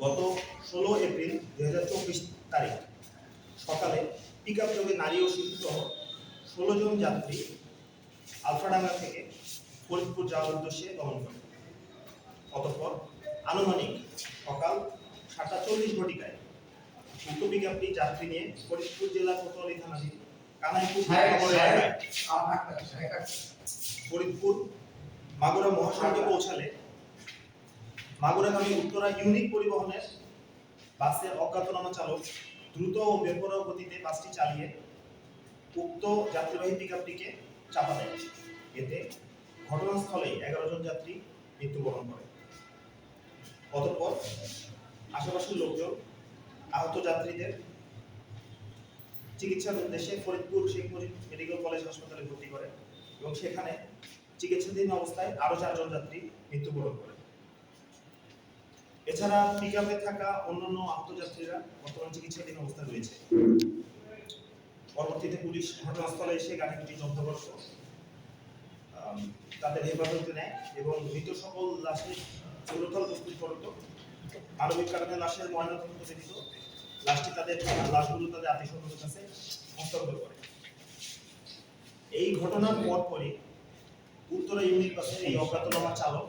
গত ষোলো এপ্রিল দুই হাজার চব্বিশ তারিখ সকালে পিক আপ যোগে নারী ও শিশু সহ ষোলো জন যাত্রী আলফাডাঙ্গা থেকে ফরিদপুর যাওয়ার উদ্দেশ্যে গমন করে অতঃপর আনুমানিক সকাল সাতটা চল্লিশ ঘটিকায় উক্ত পিক আপটি যাত্রী নিয়ে ফরিদপুর জেলা কোতোয়ালি থানাধীন কানাইপুর ফরিদপুর মাগুরা মহাসড়কে পৌঁছালে মাগুরাগামী উত্তরা ইউনিক পরিবহনের বাসের অজ্ঞাতনামা চালক দ্রুত ও বেপরোয়া গতিতে বাসটি চালিয়ে উক্ত যাত্রীবাহী পিকআপটিকে চাপা দেয়। এতে ঘটনাস্থলেই এগারো জন যাত্রী মৃত্যুবরণ করে। অতঃপর আশেপাশের লোকজন আহত যাত্রীদের চিকিৎসার উদ্দেশ্যে ফরিদপুর শেখ মুজিব মেডিকেল কলেজ হাসপাতালে ভর্তি করে এবং সেখানে চিকিৎসাধীন অবস্থায় আরও চারজন যাত্রী মৃত্যুবরণ করে। এছাড়া পিক থাকা অন্যান্য আহত যাত্রীরা বর্তমানে চিকিৎসাধীন অবস্থায় রয়েছে। পরবর্তীতে পুলিশ ঘটনাস্থলে এসে গাড়িটি জব্দ করত তাদের হেফাজতে নেয় এবং মৃত সকল লাশের চৌরথল প্রস্তুত করত মানবিক কারণে লাশের ময়নাতদন্ত ব্যতীত লাশটি তাদের, লাশগুলো তাদের আত্মীয় স্বজনের কাছে হস্তান্তর করে। এই ঘটনার পরপরই উত্তরা এই অজ্ঞাতনামা চালক,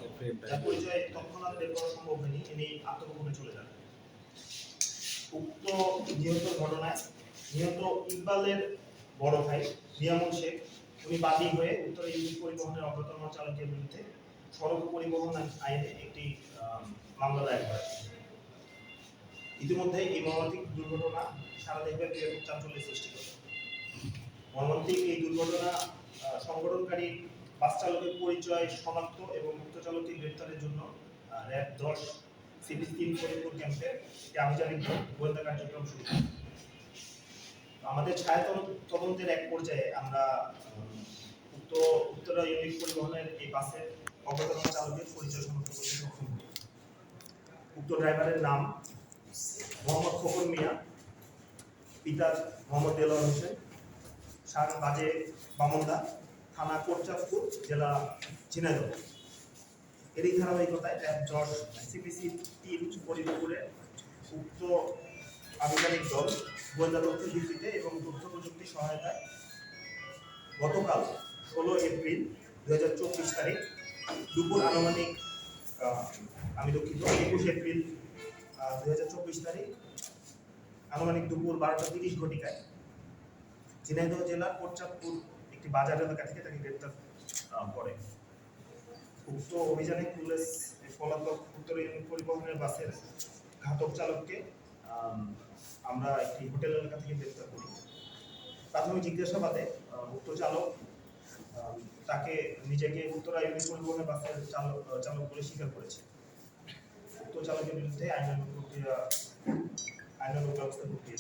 যার পরিচয় তৎক্ষণাৎ বের করা সম্ভব হয়নি তিনি আত্মগোপনে চলে যান। উক্ত নিহত ঘটনায় নিহত ইকবালের বড় ভাই নিয়ামুল শেখ, উনি বাদী হয়ে উত্তরা ইউনিট পরিবহনের অজ্ঞাতনামা চালকের বিরুদ্ধে সড়ক পরিবহন আইনে একটি মামলা দায়ের করেন। ইতিমধ্যে এই মর্মান্তিক দুর্ঘটনা সারা দেশব্যাপী চাঞ্চল্যের সৃষ্টি করে মর্মান্তিক এই দুর্ঘটনা সংগঠনকারী বাস চালকের পরিচয় শনাক্ত এবং মুক্ত চালককে গ্রেপ্তারের জন্য র্যাব দশ সিবি তিন ফরিদপুর ক্যাম্পে আভিযানিক গোয়েন্দা কার্যক্রম শুরু আমাদের ছায়া তদন্ত- তদন্তের এক পর্যায়ে আমরা উক্ত উত্তরা ইউনিট পরিবহনের এই বাসের অজ্ঞাতনামা চালকের পরিচয় শনাক্ত করতে সক্ষম হই। উক্ত ড্রাইভারের নাম মোহাম্মদ খোকন মিয়া, পিতা মোহাম্মদ দেলোয়ার হোসেন সার বাজে বামন্দা থানা কোটচাঁদপুর জেলা ঝিনাইদহ। এরই ধারাবাহিকতায় র্যাব যশ সিপিসি তিন ফরিদপুরে উক্ত আধিকারিক দল গোয়েন্দা তথ্যের ভিত্তিতে এবং তথ্য প্রযুক্তি সহায়তায় গতকাল ষোলো এপ্রিল দু হাজার চব্বিশ তারিখ দুপুর আনুমানিক আমি দুঃখিত, একুশ এপ্রিল দু হাজার চব্বিশ তারিখ আনুমানিক দুপুর বারোটা তিরিশ ঘটিকায় ঝিনাইদহ জেলার কোটচাঁদপুর একটি বাজার এলাকা থেকে তাকে গ্রেপ্তার করে। উক্ত অভিযানে পুলিশ পলাতক উত্তর পরিবহনের বাসের ঘাতক চালককে আমরা একটি হোটেল এলাকা থেকে গ্রেপ্তার করি। প্রাথমিক জিজ্ঞাসাবাদে উক্ত চালক তাকে নিজেকে উত্তরা ইউনিট পরিবহনের বাসের চালক চালক বলে স্বীকার করেছে। উক্ত চালকের বিরুদ্ধে আইনানুগ প্রক্রিয়া, আইনানুগ ব্যবস্থা প্রক্রিয়া।